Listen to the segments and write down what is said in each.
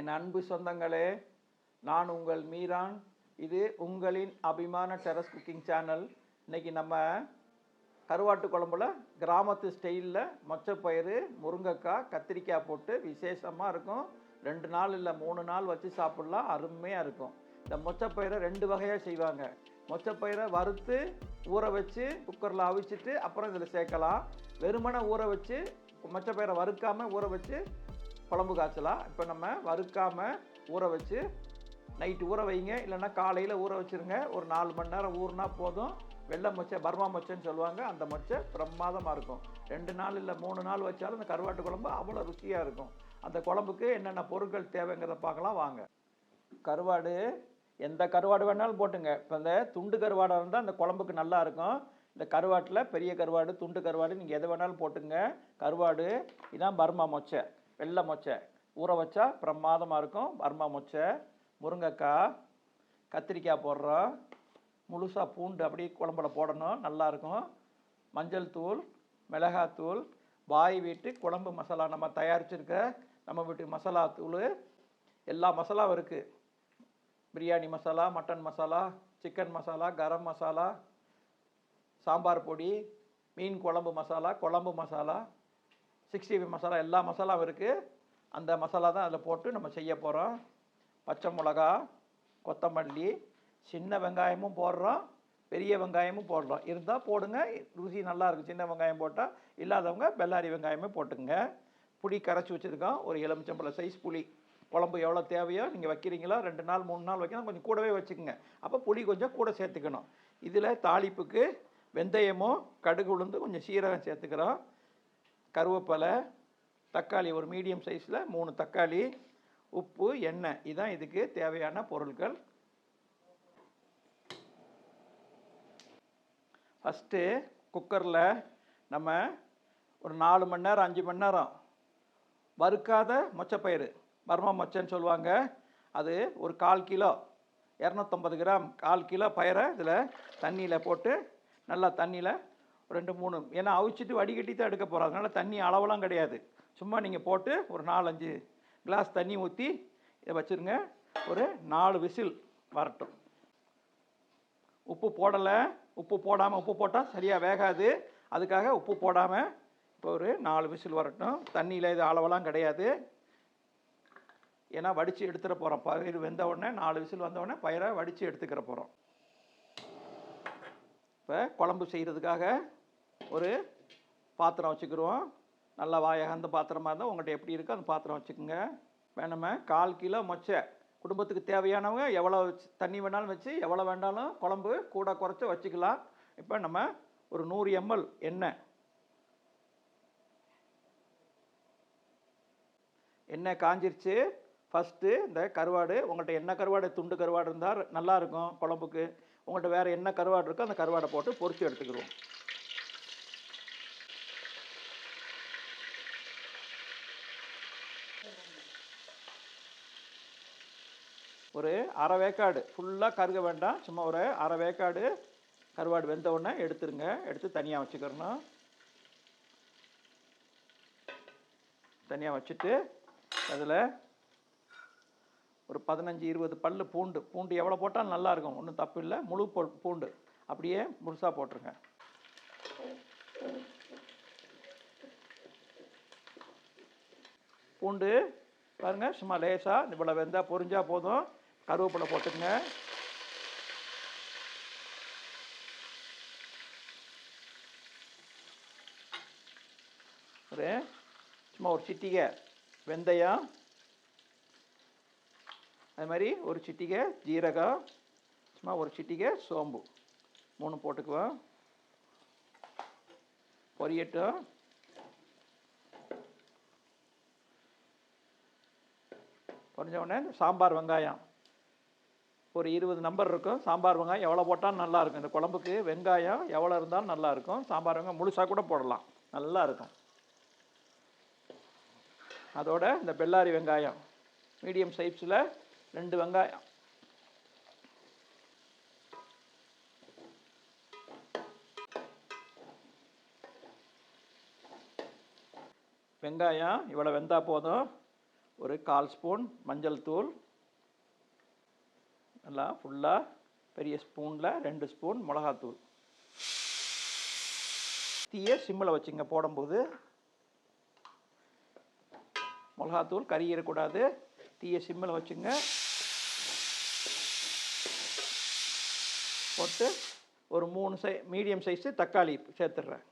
என் அன்பு சொந்தங்களே நான் உங்கள் மீரான். இது உங்களின் அபிமான டெரஸ் குக்கிங் சேனல் இன்றைக்கி நம்ம கருவாட்டு குழம்புல கிராமத்து ஸ்டைலில் மொச்சப்பயிறு முருங்கைக்காய் கத்திரிக்காய் போட்டு விசேஷமாக இருக்கும். ரெண்டு நாள் இல்லை மூணு நாள் வச்சு சாப்பிட்லாம். அருமையாக இருக்கும். இந்த மொச்சப்பயிரை ரெண்டு வகையாக செய்வாங்க. மொச்சப்பயிரை வறுத்து ஊற வச்சு குக்கரில் அவிச்சிட்டு அப்புறம் இதில் சேர்க்கலாம். வெறுமனை ஊற வச்சு மொச்சப்பயிரை வறுக்காமல் ஊற வச்சு குழம்பு காய்ச்சலாம் இப்போ நம்ம வறுக்காமல் ஊற வச்சு நைட்டு ஊற வைங்க. இல்லைன்னா காலையில் ஊற வச்சுருங்க. ஒரு நாலு மணி நேரம் ஊறினா போதும். வெள்ளை மொச்சை பர்மா மொச்சைன்னு சொல்லுவாங்க. அந்த மொச்சை பிரமாதமாக இருக்கும். ரெண்டு நாள் இல்லை மூணு நாள் வச்சாலும் அந்த கருவாட்டு குழம்பு அவ்வளோ ருசியாக இருக்கும். அந்த குழம்புக்கு என்னென்ன பொருட்கள் தேவைங்கிறத பார்க்கலாம். வாங்க. கருவாடு எந்த கருவாடு வேணாலும் போட்டுங்க. இப்போ இந்த துண்டு கருவாடாக இருந்தால் அந்த குழம்புக்கு நல்லா இருக்கும். இந்த கருவாட்டில் பெரிய கருவாடு துண்டு கருவாடு நீங்கள் எது வேணாலும் போட்டுங்க. கருவாடு இதான் பர்மா மொச்சை. வெள்ளை மொச்சை. ஊற வச்சா பிரமாதமாக இருக்கும். பர்மா மொச்சை முருங்கைக்காய் கத்திரிக்காய் போடுறோம். முழுசாக பூண்டு அப்படியே குழம்புல போடணும். நல்லாயிருக்கும் மஞ்சள் தூள் மிளகாத்தூள் பாய் வீட்டு குழம்பு மசாலா நம்ம தயாரிச்சிருக்க நம்ம வீட்டு மசாலா தூள். எல்லா மசாலாவும் இருக்குது பிரியாணி மசாலா மட்டன் மசாலா சிக்கன் மசாலா கரம் மசாலா சாம்பார் பொடி மீன் குழம்பு மசாலா குழம்பு மசாலா சிக்ஸ்டி ஃபைவ் மசாலா எல்லா மசாலாவும் இருக்குது அந்த மசாலா தான் அதில் போட்டு நம்ம செய்ய போகிறோம் பச்சை மிளகா கொத்தமல்லி சின்ன வெங்காயமும் போடுறோம். பெரிய வெங்காயமும் போடுறோம். இருந்தால் போடுங்க. ருசி நல்லா இருக்கும். சின்ன வெங்காயம் போட்டால் இல்லாதவங்க பெல்லாரி வெங்காயமே போட்டுங்க புளி கரைச்சி வச்சுருக்கோம். ஒரு எலுமிச்சம்பழம் சைஸ் புளி. குழம்பு எவ்வளோ தேவையோ நீங்கள் வைக்கிறீங்களோ ரெண்டு நாள் மூணு நாள் வைக்கணும். கொஞ்சம் கூடவே வச்சுக்கோங்க. அப்போ புளி கொஞ்சம் கூட சேர்த்துக்கணும். இதில் தாளிப்புக்கு வெந்தயமும் கடுகு உளுந்து கொஞ்சம் சீரகம் சேர்த்துக்கிறோம். கருவேப்பிலை தக்காளி ஒரு மீடியம் சைஸில் மூணு தக்காளி உப்பு எண்ணெய். இதுதான் இதுக்கு தேவையான பொருட்கள் ஃபஸ்ட்டு குக்கரில் நம்ம ஒரு நாலு மணி நேரம் அஞ்சு மணி நேரம் வறுக்காத மொச்சப்பயிறு. பர்மா மொச்சைன்னு சொல்லுவாங்க. அது ஒரு கால் கிலோ இரநூத்தம்பது கிராம் கால் கிலோ பயிரை இதில் தண்ணியில் போட்டு நல்லா தண்ணியில் ரெண்டு மூணு. ஏன்னா அவிச்சிட்டு வடிகட்டி தான் எடுக்க போகிறோம் அதனால் தண்ணி அளவெல்லாம் கிடையாது. சும்மா நீங்கள் போட்டு ஒரு நாலஞ்சு கிளாஸ் தண்ணி ஊற்றி இதை வச்சுருங்க. ஒரு நாலு விசில் வரட்டும். உப்பு போடலை. உப்பு போடாமல் உப்பு போட்டால் சரியாக வேகாது. அதுக்காக உப்பு போடாமல் இப்போ ஒரு நாலு விசில் வரட்டும். தண்ணியில் இது அளவெல்லாம் கிடையாது. ஏன்னா வடித்து எடுத்துகிற போகிறோம் பயிர் வெந்த உடனே நாலு விசில் வந்த உடனே பயிரை வடித்து எடுத்துக்கிற போகிறோம் இப்போ குழம்பு செய்கிறதுக்காக ஒரு பாத்திரம் வச்சுக்கிடுவோம் நல்லா வாயகந்த பாத்திரமா இருந்தால் உங்கள்கிட்ட எப்படி இருக்கோ அந்த பாத்திரம் வச்சுக்கோங்க. இப்போ நம்ம கால் கிலோ மொச்சை. குடும்பத்துக்கு தேவையானவங்க எவ்வளோ தண்ணி வேணாலும் வச்சு எவ்வளோ வேண்டாலும் குழம்பு கூட குறைச்சி வச்சுக்கலாம். இப்போ நம்ம ஒரு நூறு எம்எல் எண்ணெய். எண்ணெய் காஞ்சிருச்சு. ஃபஸ்ட்டு இந்த கருவாடு உங்கள்கிட்ட என்ன கருவாடு துண்டு கருவாடு இருந்தால் நல்லா இருக்கும் குழம்புக்கு. உங்கள்கிட்ட வேறு என்ன கருவாடு இருக்கோ அந்த கருவாடை போட்டு பொறிச்சு எடுத்துக்கிடுவோம் ஒரு அரை வேக்காடு. ஃபுல்லாக கருக வேண்டாம். சும்மா ஒரு அரை வேக்காடு கருவாடு வெந்த உடனே எடுத்துருங்க. எடுத்து தனியாக வச்சுக்கிறணும். தனியாக வச்சுட்டு அதில் ஒரு பதினஞ்சு இருபது பல் பூண்டு. பூண்டு எவ்வளோ போட்டாலும் நல்லாயிருக்கும் ஒன்றும் தப்பு இல்லை. முழு பூண்டு. அப்படியே முழுசாக போட்டுருங்க. பூண்டு பாருங்க சும்மா லேசாக இவ்வளோ வெந்தால் பொறிஞ்சால் போதும். கருவேப்பிலை போட்டுக்கங்க. ஒரு சும்மா ஒரு சிட்டிகை வெந்தயம். அது மாதிரி ஒரு சிட்டிகை ஜீரகம் சும்மா ஒரு சிட்டிகை சோம்பு. மூணு போட்டுக்குவோம். பொரியட்டும். உடனே சாம்பார் வெங்காயம். ஒரு இருபது நம்பர் இருக்கும். சாம்பார் வெங்காயம் எவ்வளோ போட்டாலும் நல்லா இருக்கும். இந்த குழம்புக்கு வெங்காயம் எவ்வளோ இருந்தாலும் நல்லா இருக்கும். சாம்பார் வெங்காயம் முழுசாக கூட போடலாம். நல்லா இருக்கும். அதோட இந்த பெல்லாரி வெங்காயம் மீடியம் சைஸில் ரெண்டு வெங்காயம். வெங்காயம் இவ்வளோ வெந்தால் போதும். ஒரு கால் ஸ்பூன் மஞ்சள் தூள். நல்லா ஃபுல்லாக பெரிய ஸ்பூனில் ரெண்டு ஸ்பூன் மிளகாத்தூள். தீயை சிம்மில் வச்சுங்க போடும்போது மிளகாத்தூள் கறியிடக்கூடாது தீயை சிம்மில் வச்சுங்க. போட்டு ஒரு மூணு சை மீடியம் சைஸு தக்காளி சேர்த்துடுறேன்.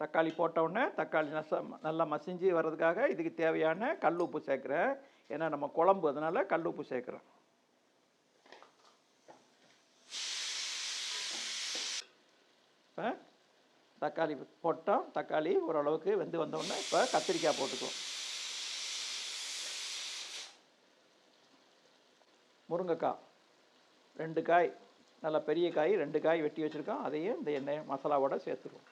தக்காளி போட்ட உடனே தக்காளி நச நல்லா மசிஞ்சு வர்றதுக்காக இதுக்கு தேவையான கல் உப்பு சேர்க்குறேன். ஏன்னா நம்ம குழம்பு அதனால் கல் உப்பு சேர்க்குறோம். இப்போ தக்காளி போட்டோம். தக்காளி ஓரளவுக்கு வெந்து வந்தோடனே இப்போ கத்திரிக்காய் போட்டுக்குவோம். முருங்கைக்காய் ரெண்டு காய் நல்ல பெரிய காய் ரெண்டு காய் வெட்டி வச்சுருக்கோம். அதையும் இந்த எண்ணெய் மசாலாவோட சேர்த்துருவோம்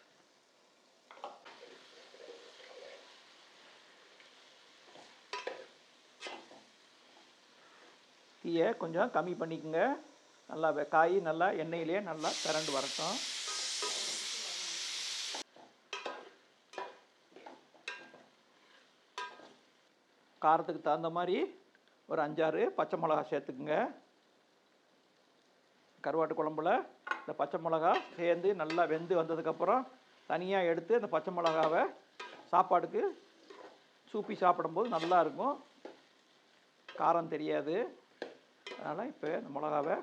தீயை கொஞ்சம் கம்மி பண்ணிக்கோங்க. நல்லா காய் நல்லா எண்ணெயிலேயே நல்லா திரண்டு வரட்டும். காரத்துக்கு தகுந்த மாதிரி ஒரு அஞ்சாறு பச்சை மிளகா சேர்த்துக்குங்க. கருவாட்டு குழம்புல இந்த பச்சை மிளகா சேர்ந்து நல்லா வெந்து வந்ததுக்கப்புறம் தனியாக எடுத்து அந்த பச்சை மிளகாவை சாப்பாடுக்கு சூப்பி சாப்பிடும்போது நல்லா இருக்கும். காரம் தெரியாது. அதனால் இப்போ இந்த மிளகாவை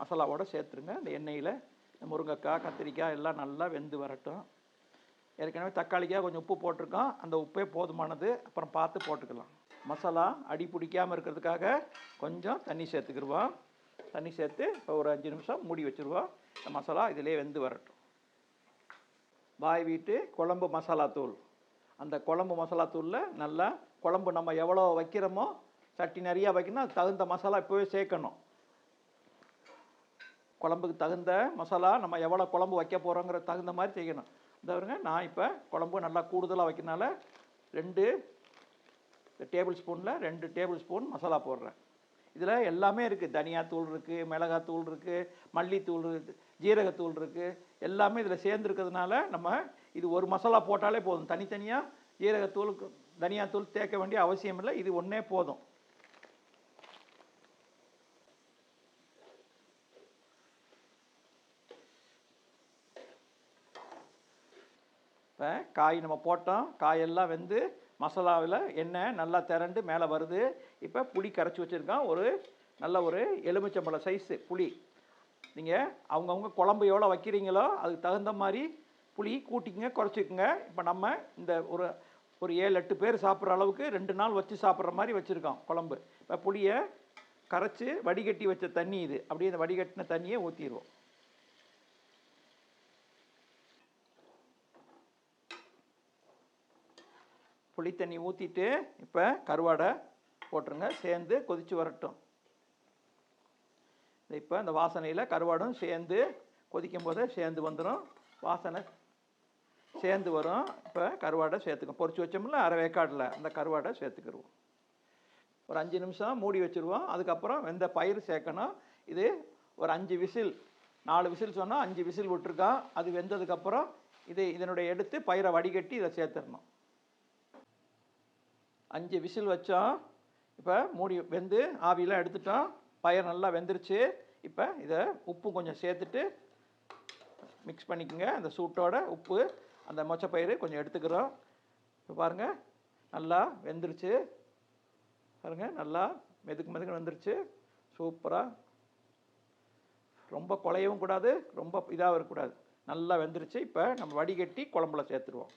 மசாலாவோடு சேர்த்துருங்க. இந்த எண்ணெயில் இந்த முருங்கைக்காய் கத்திரிக்காய் எல்லாம் நல்லா வெந்து வரட்டும். ஏற்கனவே தக்காளிக்காக கொஞ்சம் உப்பு போட்டிருக்கோம். அந்த உப்பே போதுமானது. அப்புறம் பார்த்து போட்டுக்கலாம். மசாலா அடி பிடிக்காமல் இருக்கிறதுக்காக கொஞ்சம் தண்ணி சேர்த்துக்கிடுவோம் தண்ணி சேர்த்து இப்போ ஒரு அஞ்சு நிமிஷம் மூடி வச்சுருவோம். இந்த மசாலா இதிலே வெந்து வரட்டும். பாய் வீட்டு குழம்பு மசாலா தூள். அந்த குழம்பு மசாலா தூளில் நல்லா குழம்பு நம்ம எவ்வளோ வைக்கிறோமோ சட்டி நிறையா வைக்கணும் தகுந்த மசாலா இப்போவே சேர்க்கணும். குழம்புக்கு தகுந்த மசாலா நம்ம எவ்வளோ குழம்பு வைக்க போகிறோங்கிற தகுந்த மாதிரி செய்யணும். தவிரங்க நான் இப்போ குழம்பு நல்லா கூடுதலாக வைக்கனால ரெண்டு டேபிள் ஸ்பூனில் ரெண்டு டேபிள் ஸ்பூன் மசாலா போடுறேன். இதில் எல்லாமே இருக்குது தனியாத்தூள் இருக்குது மிளகாத்தூள் இருக்குது மல்லித்தூள் இருக்குது ஜீரகத்தூள் இருக்குது எல்லாமே இதில் சேர்ந்துருக்கிறதுனால நம்ம இது ஒரு மசாலா போட்டாலே போதும். தனித்தனியாக ஜீரகத்தூள் தனியாத்தூள் தேக்க வேண்டிய அவசியம் இல்லை. இது ஒன்றே போதும். இப்போ காய் நம்ம போட்டோம். காயெல்லாம் வெந்து மசாலாவில் எண்ணெய் நல்லா திரண்டு மேலே வருது. இப்போ புளி கரைச்சி வச்சுருக்கோம். ஒரு நல்ல ஒரு எலுமிச்சம்பழம் சைஸு புளி. நீங்கள் அவங்கவுங்க குழம்பு எவ்வளோ வைக்கிறீங்களோ அதுக்கு தகுந்த மாதிரி புளி கூட்டிக்கங்க குறைச்சிக்கங்க. இப்போ நம்ம இந்த ஒரு ஒரு ஏழு எட்டு பேர் சாப்பிட்ற அளவுக்கு ரெண்டு நாள் வச்சு சாப்பிட்ற மாதிரி வச்சுருக்கோம் குழம்பு. இப்போ புளியை கரைச்சி வடிகட்டி வச்ச தண்ணி இது. அப்படியே இந்த வடிகட்டின தண்ணியை ஊற்றிடுவோம் புளி தண்ணி ஊற்றிட்டு இப்போ கருவாடை போட்டுருங்க. சேர்ந்து கொதித்து வரட்டும். இப்போ இந்த வாசனையில் கருவாடும் சேர்ந்து கொதிக்கும் போதே சேர்ந்து வந்துடும் வாசனை சேர்ந்து வரும். இப்போ கருவாடை சேர்த்துக்கும் பொறிச்சு வச்சோம்ல அரை வேக்காடில் அந்த கருவாடை சேர்த்துக்கிடுவோம் ஒரு அஞ்சு நிமிஷம் மூடி வச்சுருவோம். அதுக்கப்புறம் வெந்த பயிர் சேர்க்கணும். இது ஒரு அஞ்சு விசில் நாலு விசில் சொன்னால் அஞ்சு விசில் விட்டுருக்கான். அது வெந்ததுக்கப்புறம் இது இதனுடைய எடுத்து பயிரை வடிகட்டி இதை சேர்த்துடணும். அஞ்சு விசில் வச்சோம். இப்போ மூடி வெந்து ஆவியெல்லாம் எடுத்துட்டோம். பயிர் நல்லா வெந்துருச்சு. இப்போ இதை உப்பு கொஞ்சம் சேர்த்துட்டு மிக்ஸ் பண்ணிக்கோங்க. அந்த சூட்டோட உப்பு அந்த மொச்சப்பயிறு கொஞ்சம் எடுத்துக்கிறோம். இப்போ பாருங்கள் நல்லா வெந்துருச்சு. பாருங்கள் நல்லா மெதுக்கு மெதுக்கு வந்துருச்சு. சூப்பராக ரொம்ப குலையவும் கூடாது. ரொம்ப இதாகவும் இருக்கக்கூடாது. நல்லா வெந்துருச்சு. இப்போ நம்ம வடிகட்டி குழம்புல சேர்த்துருவோம்.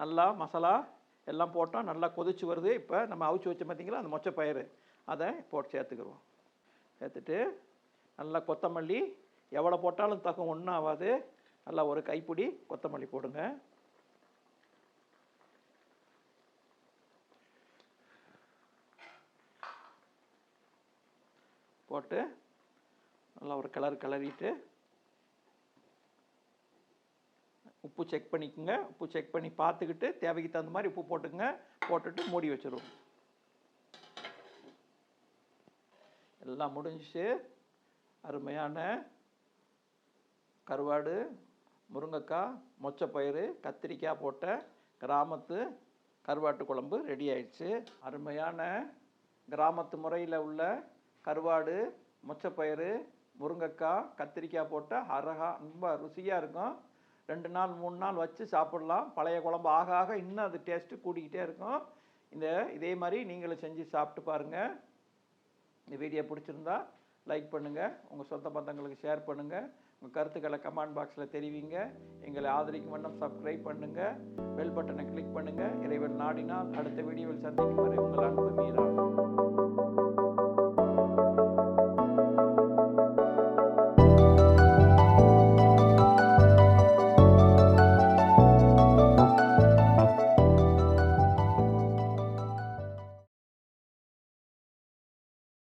நல்லா மசாலா எல்லாம் போட்டோம் நல்லா கொதிச்சு வருது. இப்போ நம்ம அவிச்சு வச்ச பார்த்தீங்களா அந்த மொச்சை பயிறு. அதை போட்டு சேர்த்துக்கிடுவோம் சேர்த்துட்டு நல்லா கொத்தமல்லி எவ்வளோ போட்டாலும் தக்கம் ஒன்றும் ஆகாது. நல்லா ஒரு கைப்பிடி கொத்தமல்லி போடுங்க. போட்டு நல்லா ஒரு கலர் கலரிட்டு உப்பு செக் பண்ணிக்கோங்க. உப்பு செக் பண்ணி பார்த்துக்கிட்டு தேவைக்கு தகுந்த மாதிரி உப்பு போட்டுக்கங்க. போட்டுட்டு மூடி வச்சிருவோம். எல்லாம் முடிஞ்சிச்சு. அருமையான கருவாடு முருங்கைக்காய் மொச்சப்பயிறு கத்திரிக்காய் போட்ட கிராமத்து கருவாட்டு குழம்பு ரெடி ஆயிடுச்சு. அருமையான கிராமத்து முறையில் உள்ள கருவாடு மொச்சப்பயிறு முருங்கைக்காய் கத்திரிக்காய் போட்ட அரகா ரொம்ப ருசியாக இருக்கும். ரெண்டு நாள் மூணு நாள் வச்சு சாப்பிடலாம். பழைய குழம்பு ஆக ஆக இன்னும் அது டேஸ்ட்டு கூடிக்கிட்டே இருக்கும். இந்த இதே மாதிரி நீங்களும் செஞ்சு சாப்பிட்டு பாருங்கள் இந்த வீடியோ பிடிச்சிருந்தா லைக் பண்ணுங்கள் உங்கள் சொந்த பந்தங்களுக்கு ஷேர் பண்ணுங்கள் உங்கள் கருத்துக்களை கமெண்ட் பாக்ஸில் தெரிவிங்க. எங்களை ஆதரிக்கும் வண்ணம் சப்ஸ்கிரைப் பண்ணுங்கள் பெல் பட்டனை கிளிக் பண்ணுங்கள் இறைவன் நாடினால் அடுத்த வீடியோவில் சந்திக்கும் வரை உங்கள் அன்பு